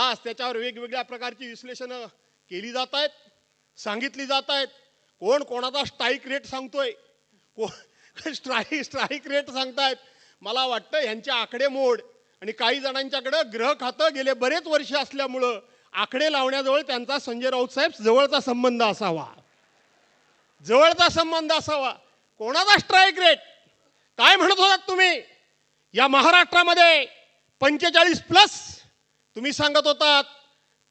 आज त्याच्यावर वेगवेगळ्या प्रकारची विश्लेषणं केली जात आहेत सांगितली जात आहेत. कोण कोणाचा स्ट्राईक रेट सांगतोय? कोण स्ट्राईक स्ट्राईक रेट सांगतायत. मला वाटतं यांच्या आकडेमोड आणि काही जणांच्याकडं ग्रह खातं गेले बरेच वर्ष असल्यामुळं आकडे लावण्याजवळ त्यांचा संजय राऊत साहेब जवळचा संबंध असावा. जवळचा संबंध असावा. कोणाचा स्ट्राईक रेट काय म्हणत होतात तुम्ही? या महाराष्ट्रामध्ये पंचेचाळीस प्लस तुम्ही सांगत होतात.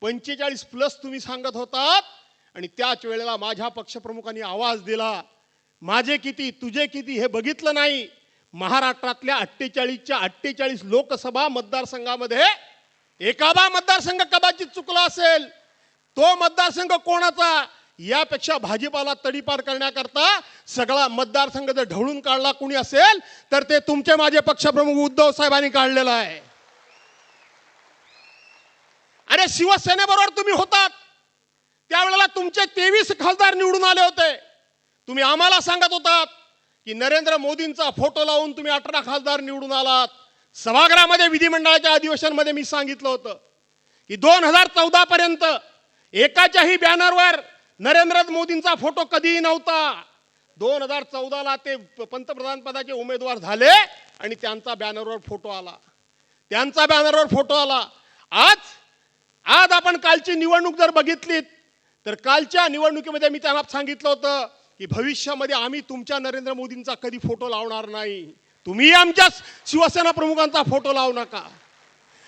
पंचेचाळीस प्लस तुम्ही सांगत होतात. आणि त्याच वेळेला माझ्या पक्षप्रमुखांनी आवाज दिला. माझे किती तुझे किती हे बघितलं नाही. महाराष्ट्रातल्या अठ्ठेचाळीसच्या अठ्ठेचाळीस लोकसभा मतदारसंघामध्ये एखादा मतदारसंघ कदाचित चुकला असेल. तो मतदारसंघ कोणाचा? यापेक्षा भाजीपाला तडीपार करण्याकरता सगळा मतदारसंघ जर ढवळून काढला कुणी असेल तर ते तुमचे माझे पक्षप्रमुख उद्धव साहेबांनी काढलेला आहे. अरे शिवसेनेबरोबर तुम्ही होतात. त्यावेळेला तुमचे तेवीस खासदार निवडून आले होते. तुम्ही आम्हाला सांगत होतात की नरेंद्र मोदींचा फोटो लावून तुम्ही अठरा खासदार निवडून आलात. सभागृहामध्ये विधिमंडळाच्या अधिवेशनमध्ये मी सांगितलं होतं की दोन हजार चौदा पर्यंत एकाच्याही बॅनरवर नरेंद्र मोदींचा फोटो कधीही नव्हता. दोन हजार चौदाला ते पंतप्रधान पदाचे उमेदवार झाले आणि त्यांचा बॅनरवर फोटो आला. त्यांचा बॅनरवर फोटो आला. आज आज आपण कालची निवडणूक जर बघितलीत तर कालच्या निवडणुकीमध्ये मी त्यांना सांगितलं होतं की भविष्यामध्ये आम्ही तुमच्या नरेंद्र मोदींचा कधी फोटो लावणार नाही. तुम्ही आमच्या शिवसेना प्रमुखांचा फोटो लावू नका.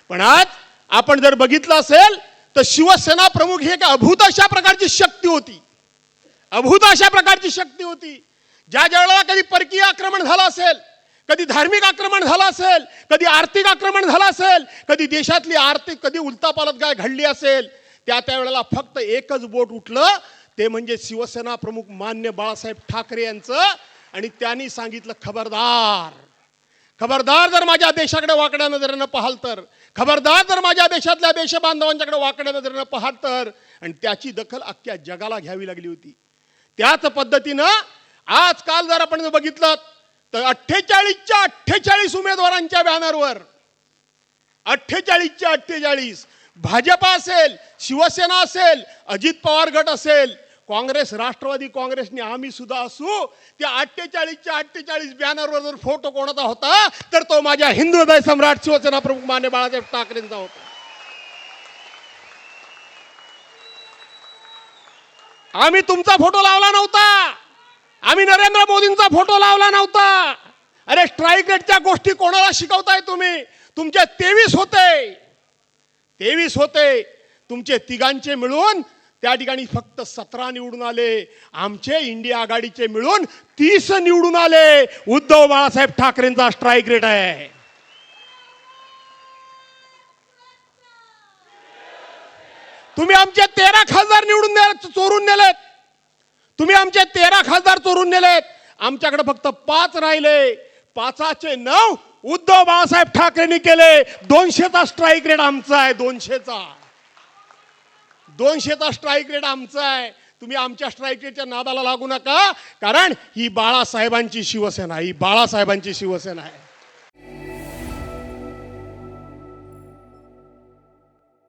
पण आज आपण जर बघितलं असेल तर शिवसेना प्रमुख ही एक अभूत अशा प्रकारची शक्ती होती. अभूत अशा प्रकारची शक्ती होती. ज्या ज्या वेळेला कधी परकीय आक्रमण झालं असेल कधी धार्मिक आक्रमण झालं असेल कधी आर्थिक आक्रमण झालं असेल कधी देशातली आर्थिक कधी उलतापालत काय घडली असेल त्या त्यावेळेला फक्त एकच बोट उठलं ते म्हणजे शिवसेना प्रमुख मान्य बाळासाहेब ठाकरे यांचं आणि त्यांनी सांगितलं खबरदार. खबरदार जर माझ्या देशाकडे वाकड्या नजरेनं पाहाल तर खबरदार जर माझ्या देशातल्या देशबांधवांच्याकडे वाकड्या नजरेनं पाहाल तर आणि त्याची दखल अख्ख्या जगाला घ्यावी लागली होती. त्याच पद्धतीनं आजकाल जर आपण बघितलं तर अठ्ठेचाळीसच्या अठ्ठेचाळीस उमेदवारांच्या बॅनरवर. अठ्ठेचाळीसच्या अठ्ठेचाळीस. भाजपा असेल शिवसेना असेल अजित पवार गट असेल काँग्रेस राष्ट्रवादी काँग्रेसने आम्ही सुद्धा असू त्या अठ्ठेचाळीसच्या अठ्ठेचाळीस बॅनरवर जर फोटो कोणाचा होता तर तो माझ्या हिंदू हृदय सम्राट शिवसेना प्रमुख मान्य बाळासाहेब ठाकरेंचा होता. आम्ही तुमचा फोटो लावला नव्हता. आम्ही नरेंद्र मोदींचा फोटो लावला नव्हता. अरे स्ट्राईक रेटच्या गोष्टी कोणाला शिकवताय तुम्ही? तुमचे तेवीस होते. तेवीस होते. तुमचे तिघांचे मिळून त्या ठिकाणी फक्त सतरा निवडून आले. आमचे इंडिया आघाडीचे मिळून तीस निवडून आले. उद्धव बाळासाहेब ठाकरेंचा स्ट्राईक रेट आहे. तुम्ही आमचे तेरा खासदार निवडून चोरून नेलेत. तुम्ही आमचे तेरा खासदार चोरून नेलेत. आमच्याकडे फक्त पाच राहिले. पाचाचे नऊ उद्धव बाळासाहेब ठाकरेंनी केले. दोनशेचा स्ट्राईक रेट आमचा आहे दोनशेचा. दोनशेचा स्ट्राईक रेट आमचा आहे. तुम्ही आमच्या स्ट्राईक रेटच्या नादाला लागू नका. कारण ही बाळासाहेबांची शिवसेना ही बाळासाहेबांची शिवसेना आहे.